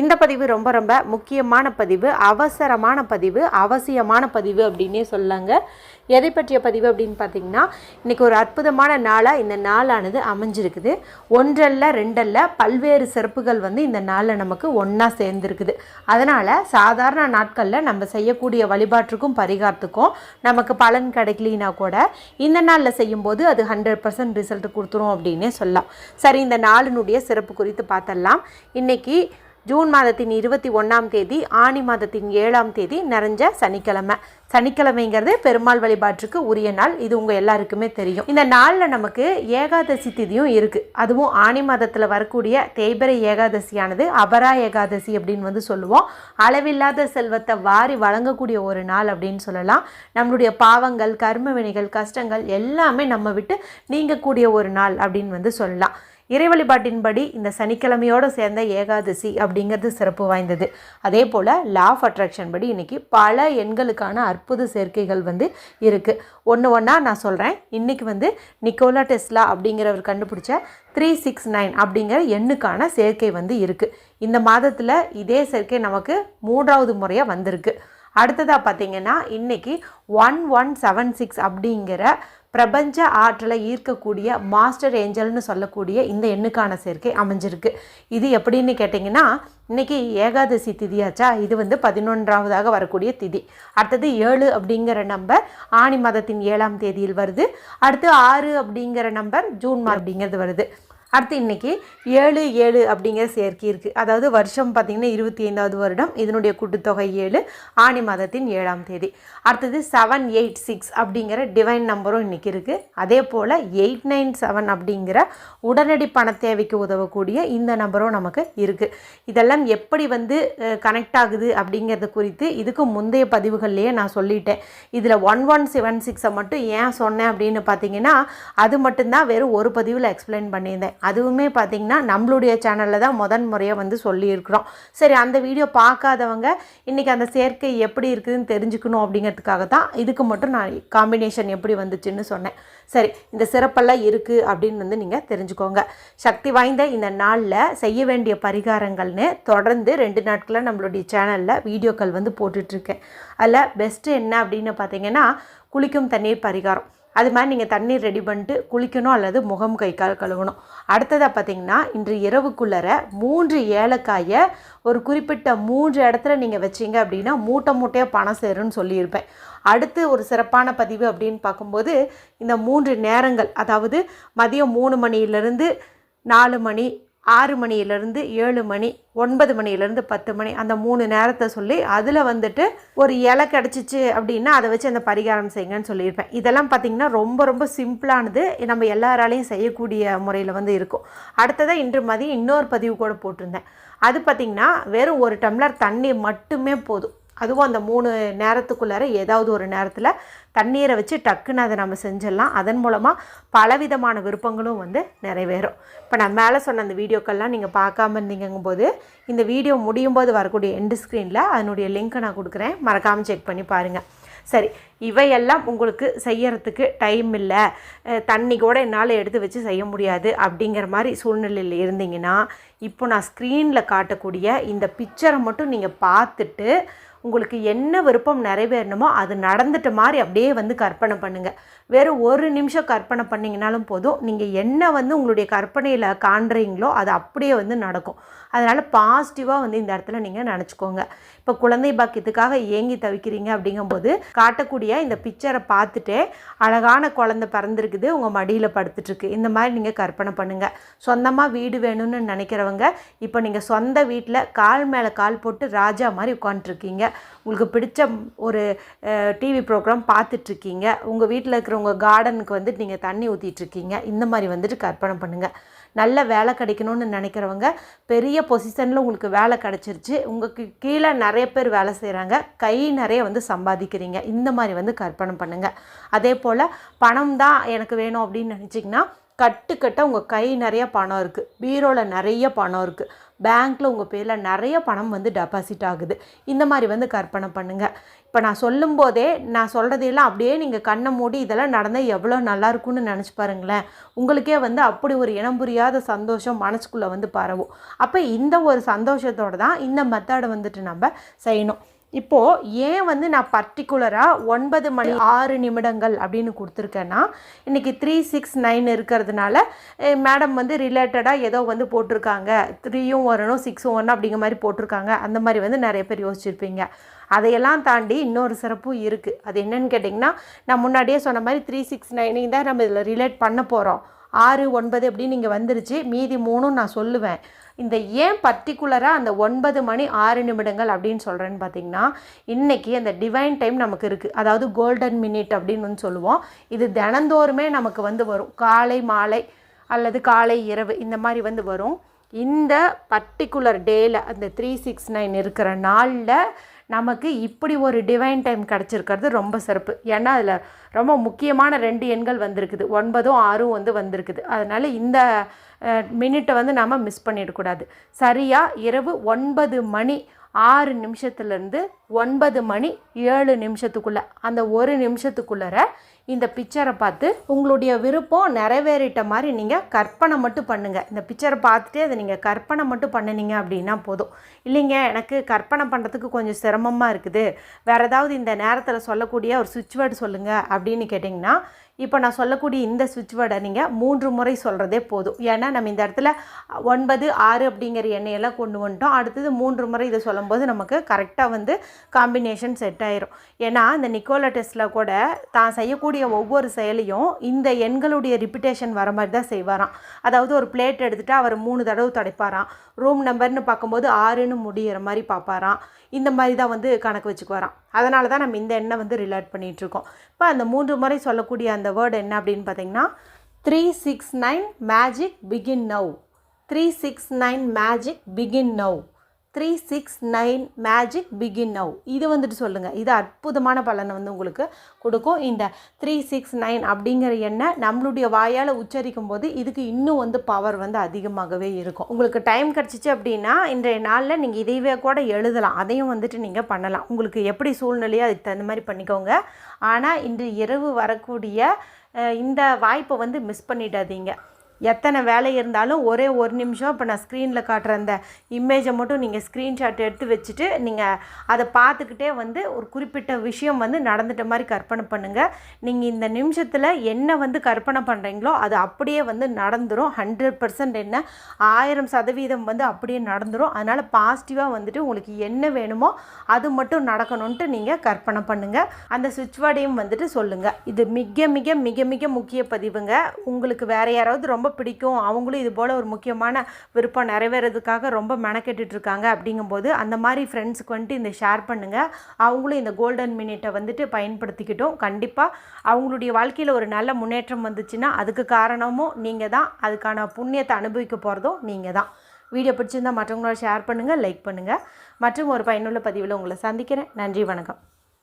இந்த பதிவு ரொம்ப ரொம்ப முக்கியமான பதிவு அவசரமான பதிவு அவசியமான பதிவு அப்படின்னே சொல்லாங்க எதை பற்றிய பதிவு அப்படின்னு பார்த்தீங்கன்னா இன்றைக்கி ஒரு அற்புதமான நாளாக இந்த நாளானது அமைஞ்சிருக்குது. ஒன்றல்ல ரெண்டல்ல பல்வேறு சிறப்புகள் வந்து இந்த நாளில் நமக்கு ஒன்றா சேர்ந்துருக்குது. அதனால் சாதாரண நாட்களில் நம்ம செய்யக்கூடிய வழிபாட்டுக்கும் பரிகாரத்துக்கும் நமக்கு பலன் கிடைக்கலினா கூட இந்த நாளில் செய்யும்போது அது ஹண்ட்ரட் பர்சன்ட் ரிசல்ட் கொடுத்துரும் அப்படின்னே சொல்லலாம். சரி இந்த நாளினுடைய சிறப்பு குறித்து பார்த்தரலாம் இன்றைக்கி ஜூன் மாதத்தின் இருபத்தி ஒன்றாம் தேதி ஆணி மாதத்தின் ஏழாம் தேதி நிறைஞ்ச சனிக்கிழமை. சனிக்கிழமைங்கிறது பெருமாள் வழிபாட்டுக்கு உரிய நாள். இது உங்கள் எல்லாருக்குமே தெரியும். இந்த நாளில் நமக்கு ஏகாதசி திதியும் இருக்குது அதுவும் ஆணி மாதத்தில் வரக்கூடிய தேய்பிரை ஏகாதசியானது அபரா ஏகாதசி அப்படின்னு வந்து சொல்லுவோம். அளவில்லாத செல்வத்தை வாரி வழங்கக்கூடிய ஒரு நாள் அப்படின்னு சொல்லலாம். நம்மளுடைய பாவங்கள் கர்ம வினைகள் கஷ்டங்கள் எல்லாமே நம்ம விட்டு நீங்கக்கூடிய ஒரு நாள் அப்படின்னு வந்து சொல்லலாம். இறை வழிபாட்டின்படி இந்த சனிக்கிழமையோடு சேர்ந்த ஏகாதசி அப்படிங்கிறது சிறப்பு வாய்ந்தது. அதே போல் லா ஆஃப் அட்ராக்ஷன் படி இன்றைக்கி பல எண்களுக்கான அற்புத சேர்க்கைகள் வந்து இருக்குது ஒன்று ஒன்றா நான் சொல்கிறேன் இன்றைக்கி வந்து நிக்கோலா டெஸ்லா அப்படிங்கிறவர் கண்டுபிடிச்ச த்ரீ சிக்ஸ் நைன் அப்படிங்கிற எண்ணுக்கான சேர்க்கை வந்து இருக்குது இந்த மாதத்தில் இதே சேர்க்கை நமக்கு மூன்றாவது முறையாக வந்திருக்கு. அடுத்ததாக பார்த்தீங்கன்னா இன்றைக்கி ஒன் ஒன் செவன் சிக்ஸ் அப்படிங்கிற பிரபஞ்ச ஆற்றலை ஈர்க்கக்கூடிய மாஸ்டர் ஏஞ்சல்னு சொல்லக்கூடிய இந்த எண்ணுக்கான சேர்க்கை அமைஞ்சிருக்கு. இது எப்படின்னு கேட்டிங்கன்னா இன்றைக்கி ஏகாதசி திதியாச்சா இது வந்து பதினொன்றாவதாக வரக்கூடிய திதி. அடுத்தது ஏழு அப்படிங்கிற நம்பர் ஆணி மாதத்தின் ஏழாம் தேதியில் வருது. அடுத்து ஆறு அப்படிங்கிற நம்பர் ஜூன் மா அப்படிங்கிறது வருது. அடுத்து இன்றைக்கி ஏழு ஏழு அப்படிங்கிற சேர்க்கை இருக்குது அதாவது வருஷம் பார்த்திங்கன்னா இருபத்தி ஐந்தாவது வருடம். இதனுடைய கூட்டுத்தொகை ஏழு ஆணி மாதத்தின் ஏழாம் தேதி. அடுத்தது செவன் எயிட் சிக்ஸ் அப்படிங்கிற டிவைன் நம்பரும் இன்றைக்கி இருக்குது அதே போல் எயிட் நைன் செவன் அப்படிங்கிற உடனடி பண தேவைக்கு உதவக்கூடிய இந்த நம்பரும் நமக்கு இருக்குது இதெல்லாம் எப்படி வந்து கனெக்ட் ஆகுது அப்படிங்கிறது குறித்து இதுக்கு முந்தைய பதிவுகள்லேயே நான் சொல்லிட்டேன். இதில் ஒன் ஒன் செவன் சிக்ஸை மட்டும் ஏன் சொன்னேன் அப்படின்னு பார்த்தீங்கன்னா அது மட்டும்தான் வெறும் ஒரு பதிவில் எக்ஸ்பிளைன் பண்ணியிருந்தேன். அதுவுமே பார்த்திங்கன்னா நம்மளுடைய சேனலில் தான் முதன் முறையாக வந்து சொல்லியிருக்கிறோம். சரி அந்த வீடியோ பார்க்காதவங்க இன்றைக்கி அந்த சேர்க்கை எப்படி இருக்குதுன்னு தெரிஞ்சுக்கணும் அப்படிங்கிறதுக்காக தான் இதுக்கு மட்டும் நான் காம்பினேஷன் எப்படி வந்துச்சுன்னு சொன்னேன். சரி இந்த சிறப்பெல்லாம் இருக்குது அப்படின்னு வந்து நீங்கள் தெரிஞ்சுக்கோங்க. சக்தி வாய்ந்த இந்த நாளில் செய்ய வேண்டிய பரிகாரங்கள்னு தொடர்ந்து ரெண்டு நாட்களாக நம்மளுடைய சேனலில் வீடியோக்கள் வந்து போட்டுட்ருக்கேன் அதில் பெஸ்ட்டு என்ன அப்படின்னு பார்த்தீங்கன்னா குளிக்கும் தண்ணீர் பரிகாரம். அது மாதிரி நீங்கள் தண்ணீர் ரெடி பண்ணிட்டு குளிக்கணும் அல்லது முகம் கை கால் கழுவணும். அடுத்ததாக பார்த்தீங்கன்னா இன்று இரவுக்குள்ளற மூன்று ஏலக்காயை ஒரு குறிப்பிட்ட மூன்று இடத்துல நீங்கள் வச்சிங்க அப்படின்னா மூட்டை மூட்டையாக பணம் சேரும்னு சொல்லியிருப்பேன். அடுத்து ஒரு சிறப்பான பதிவு அப்படின்னு பார்க்கும்போது இந்த மூன்று நேரங்கள் அதாவது மதியம் மூணு மணியிலிருந்து நாலு மணி ஆறு மணியிலேருந்து ஏழு மணி ஒன்பது மணியிலேருந்து பத்து மணி அந்த மூணு நேரத்தை சொல்லி அதில் வந்துட்டு ஒரு இலை கிடச்சிச்சு அப்படின்னா அதை வச்சு அந்த பரிகாரம் செய்யுங்கன்னு சொல்லியிருப்பேன். இதெல்லாம் பார்த்திங்கன்னா ரொம்ப ரொம்ப சிம்பிளானது. நம்ம எல்லாராலையும் செய்யக்கூடிய முறையில் வந்து இருக்கும். அடுத்ததாக இன்று மதியம் இன்னொரு பதிவு கூட போட்டிருந்தேன். அது பார்த்திங்கன்னா வெறும் ஒரு டம்ளர் தண்ணி மட்டுமே போதும். அதுவும் அந்த மூணு நேரத்துக்குள்ளார ஏதாவது ஒரு நேரத்தில் தண்ணீரை வச்சு டக்குன்னு அதை நம்ம செஞ்சிடலாம். அதன் மூலமாக பலவிதமான விருப்பங்களும் வந்து நிறைவேறும். இப்போ நான் மேலே சொன்ன அந்த வீடியோக்கள்லாம் நீங்கள் பார்க்காம இருந்தீங்கும் போது இந்த வீடியோ முடியும் போது வரக்கூடிய எண்டு ஸ்க்ரீனில் அதனுடைய லிங்க்கை நான் கொடுக்குறேன். மறக்காமல் செக் பண்ணி பாருங்கள் சரி இவையெல்லாம் உங்களுக்கு செய்யறதுக்கு டைம் இல்லை. தண்ணி கூட என்னால் எடுத்து வச்சு செய்ய முடியாது அப்படிங்கிற மாதிரி சூழ்நிலையில் இருந்தீங்கன்னா இப்போ நான் ஸ்க்ரீனில் காட்டக்கூடிய இந்த பிக்சரை மட்டும் நீங்கள் பார்த்துட்டு உங்களுக்கு என்ன விருப்பம் நிறைவேறணுமோ அது நடந்துட்ட மாதிரி அப்படியே வந்து கற்பனை பண்ணுங்கள் வெறும் ஒரு நிமிஷம் கற்பனை பண்ணிங்கனாலும் போதும். நீங்கள் என்ன வந்து உங்களுடைய கற்பனையில் காண்றீங்களோ அது அப்படியே வந்து நடக்கும். அதனால் பாசிட்டிவாக வந்து இந்த இடத்துல நீங்கள் நினச்சிக்கோங்க. இப்போ குழந்தை பாக்கியத்துக்காக ஏங்கி தவிக்கிறீங்க அப்படிங்கும்போது காட்டக்கூடிய இந்த பிக்சரை பார்த்துட்டே அழகான குழந்தை பிறந்திருக்குது உங்கள் மடியில் படுத்துட்ருக்கு இந்த மாதிரி நீங்கள் கற்பனை பண்ணுங்கள் சொந்தமாக வீடு வேணும்னு நினைக்கிறவங்க இப்போ நீங்கள் சொந்த வீட்டில் கால் மேலே கால் போட்டு ராஜா மாதிரி உட்காந்துட்ருக்கீங்க உங்களுக்கு பிடிச்ச ஒரு டிவி ப்ரோக்ராம் பார்த்துட்ருக்கீங்க உங்கள் வீட்டில் இருக்கிற உங்கள் கார்டனுக்கு வந்துட்டு நீங்கள் தண்ணி ஊற்றிட்டுருக்கீங்க இந்த மாதிரி வந்துட்டு கற்பனை பண்ணுங்கள் நல்ல வேலை கிடைக்கணும்னு நினைக்கிறவங்க பெரிய பொசிஷனில் உங்களுக்கு வேலை கிடச்சிருச்சு உங்களுக்கு கீழே நிறைய பேர் வேலை செய்கிறாங்க கை நிறைய வந்து சம்பாதிக்கிறீங்க இந்த மாதிரி வந்து கற்பனை பண்ணுங்கள் அதே போல் பணம் தான் எனக்கு வேணும் அப்படின்னு நினச்சிங்கன்னா கட்டுக்கட்ட உங்கள் கை நிறைய பணம் இருக்குது பீரோவில் நிறைய பணம் இருக்குது பேங்க்கில் உங்கள் பேரில் நிறைய பணம் வந்து டெபாசிட் ஆகுது. இந்த மாதிரி வந்து கற்பனை பண்ணுங்கள் இப்போ நான் சொல்லும்போதே நான் சொல்கிறதையெல்லாம் அப்படியே நீங்கள் கண்ணை மூடி இதெல்லாம் நடந்தால் எவ்வளோ நல்லா இருக்கும்னு நினச்சி பாருங்களேன். உங்களுக்கே வந்து அப்படி ஒரு இனம் புரியாத சந்தோஷம் மனசுக்குள்ளே வந்து பரவும். அப்போ இந்த ஒரு சந்தோஷத்தோடு தான் இந்த மெத்தடை வந்துட்டு நம்ம செய்யணும். இப்போது ஏன் வந்து நான் பர்டிகுலராக ஒன்பது மணி ஆறு நிமிடங்கள் அப்படின்னு கொடுத்துருக்கேன்னா இன்றைக்கி த்ரீ சிக்ஸ் நைன் இருக்கிறதுனால மேடம் வந்து ரிலேட்டடாக ஏதோ வந்து போட்டிருக்காங்க. த்ரீயும் வரணும் சிக்ஸும் வரணும் அப்படிங்கிற மாதிரி போட்டிருக்காங்க. அந்த மாதிரி வந்து நிறைய பேர் யோசிச்சிருப்பீங்க. அதையெல்லாம் தாண்டி இன்னொரு சிறப்பும் இருக்குது அது என்னன்னு கேட்டிங்கன்னா நான் முன்னாடியே சொன்ன மாதிரி த்ரீ சிக்ஸ் நைனையும் தான் நம்ம இதில் ரிலேட் பண்ண போகிறோம் ஆறு ஒன்பது அப்படின்னு இங்கே வந்துருச்சு. மீதி மூணும் நான் சொல்லுவேன். இந்த ஏன் பர்டிகுலராக அந்த ஒன்பது மணி ஆறு நிமிடங்கள் அப்படின்னு சொல்கிறேன்னு பார்த்தீங்கன்னா இன்றைக்கி அந்த டிவைன் டைம் நமக்கு இருக்குது அதாவது கோல்டன் மினிட் அப்படின்னு வந்து சொல்லுவோம். இது தினந்தோறுமே நமக்கு வந்து வரும். காலை மாலை அல்லது காலை இரவு இந்த மாதிரி வந்து வரும். இந்த பர்டிகுலர் டேயில் அந்த த்ரீ சிக்ஸ் நைன் இருக்கிற நாளில் நமக்கு இப்படி ஒரு டிவைன் டைம் கிடச்சிருக்கிறது ரொம்ப சிறப்பு. ஏன்னா அதில் ரொம்ப முக்கியமான ரெண்டு எண்கள் வந்திருக்குது. ஒன்பதும் ஆறும் வந்து வந்திருக்குது. அதனால் இந்த மினிட்டை வந்து நாம் மிஸ் பண்ணிடக்கூடாது. சரியாக இரவு ஒன்பது மணி ஆறு நிமிஷத்துலேருந்து ஒன்பது மணி ஏழு நிமிஷத்துக்குள்ளே. அந்த ஒரு நிமிஷத்துக்குள்ளற இந்த பிக்சரை பார்த்து உங்களுடைய விருப்பம் நிறைவேறிட்ட மாதிரி நீங்கள் கற்பனை மட்டும் பண்ணுங்கள் இந்த பிக்சரை பார்த்துட்டே அதை நீங்கள் கற்பனை மட்டும் பண்ணினீங்க அப்படின்னா போதும். இல்லைங்க எனக்கு கற்பனை பண்ணுறதுக்கு கொஞ்சம் சிரமமாக இருக்குது. வேறு ஏதாவது இந்த நேரத்தில் சொல்லக்கூடிய ஒரு சுவிட்ச் வேர்டு சொல்லுங்கள் அப்படின்னு கேட்டிங்கன்னா இப்போ நான் சொல்லக்கூடிய இந்த சுவிட்ச் வேர்டை நீங்கள் மூன்று முறை சொல்கிறதே போதும். ஏன்னா நம்ம இந்த இடத்துல ஒன்பது ஆறு அப்படிங்கிற எண்ணெயெல்லாம் கொண்டு வந்துட்டோம். அடுத்தது மூன்று முறை இதை சொல்லும்போது நமக்கு கரெக்டாக வந்து காம்பினேஷன் செட் ஆயிரும். ஏன்னா இந்த நிக்கோலா டெஸ்ட்டில் கூட தான் செய்யக்கூடிய ஒவ்வொரு செயலையும் இந்த எண்களுடைய ரிப்பிட்டேஷன் வர மாதிரி தான் செய்வாராம். அதாவது ஒரு பிளேட் எடுத்துகிட்டு அவர் மூணு தடவை துடைப்பாராம். ரூம் நம்பர்னு பார்க்கும்போது ஆறுன்னு முடிகிற மாதிரி பார்ப்பாராம். இந்த மாதிரி தான் வந்து கணக்கு வச்சுக்குவாராம். அதனால தான் நம்ம இந்த எண்ணை வந்து ரிலேட் பண்ணிகிட்ருக்கோம் இப்போ அந்த மூன்று முறை சொல்லக்கூடிய அந்த வேர்டு என்ன அப்படின்னு பார்த்தீங்கன்னா three six nine magic begin now three six nine magic begin now three six nine magic begin now இது வந்துட்டு சொல்லுங்கள் இது அற்புதமான பலனை வந்து உங்களுக்கு கொடுக்கும். இந்த த்ரீ சிக்ஸ் நைன் அப்படிங்கிற எண்ணை நம்மளுடைய வாயால் உச்சரிக்கும் போது இதுக்கு இன்னும் வந்து பவர் வந்து அதிகமாகவே இருக்கும். உங்களுக்கு டைம் கிடச்சிச்சு அப்படின்னா இன்றைய நாளில் நீங்கள் இதையவே கூட எழுதலாம். அதையும் வந்துட்டு நீங்கள் பண்ணலாம். உங்களுக்கு எப்படி சூழ்நிலையோ அதுக்கு தகுந்த மாதிரி பண்ணிக்கோங்க. ஆனால் இன்று இரவு வரக்கூடிய இந்த வாய்ப்பை வந்து மிஸ் பண்ணிடாதீங்க. எத்தனை வேலை இருந்தாலும் ஒரே ஒரு நிமிஷம் இப்போ நான் ஸ்க்ரீனில் காட்டுற அந்த இமேஜை மட்டும் நீங்கள் ஸ்க்ரீன்ஷாட் எடுத்து வச்சுட்டு நீங்கள் அதை பார்த்துக்கிட்டே வந்து ஒரு குறிப்பிட்ட விஷயம் வந்து நடந்துட்ட மாதிரி கற்பனை பண்ணுங்கள் நீங்கள் இந்த நிமிஷத்தில் என்ன வந்து கற்பனை பண்ணுறீங்களோ அது அப்படியே வந்து நடந்துடும் ஹண்ட்ரட் பர்சன்ட் என்ன? ஆயிரம் சதவீதம் வந்து அப்படியே நடந்துடும் அதனால் பாசிட்டிவாக வந்துட்டு உங்களுக்கு என்ன வேணுமோ அது மட்டும் நடக்கணும்ன்ட்டு நீங்கள் கற்பனை பண்ணுங்கள் அந்த சுவிட்ச் வேர்டையும் வந்துட்டு சொல்லுங்கள் இது மிக மிக மிக மிக முக்கிய பதிவுங்க. உங்களுக்கு வேறு யாராவது ரொம்ப பிடிக்கும். அவங்களும் இது போல் ஒரு முக்கியமான விருப்பம் நிறைவேறதுக்காக ரொம்ப மெனக்கெட்டுட்டு இருக்காங்க அப்படிங்கும்போது அந்த மாதிரி ஃப்ரெண்ட்ஸுக்கு வந்துட்டு இந்த ஷேர் பண்ணுங்கள் அவங்களும் இந்த கோல்டன் மினிட்டை வந்துட்டு பயன்படுத்திக்கிட்டோம். கண்டிப்பாக அவங்களுடைய வாழ்க்கையில் ஒரு நல்ல முன்னேற்றம் வந்துச்சுன்னா அதுக்கு காரணமும் நீங்கள் தான். அதுக்கான புண்ணியத்தை அனுபவிக்க போகிறதும் நீங்கள் தான். வீடியோ பிடிச்சிருந்தால் மற்றவங்களோட ஷேர் பண்ணுங்கள் லைக் பண்ணுங்கள் மற்றும் ஒரு பயனுள்ள பதிவில் உங்களை சந்திக்கிறேன். நன்றி வணக்கம்.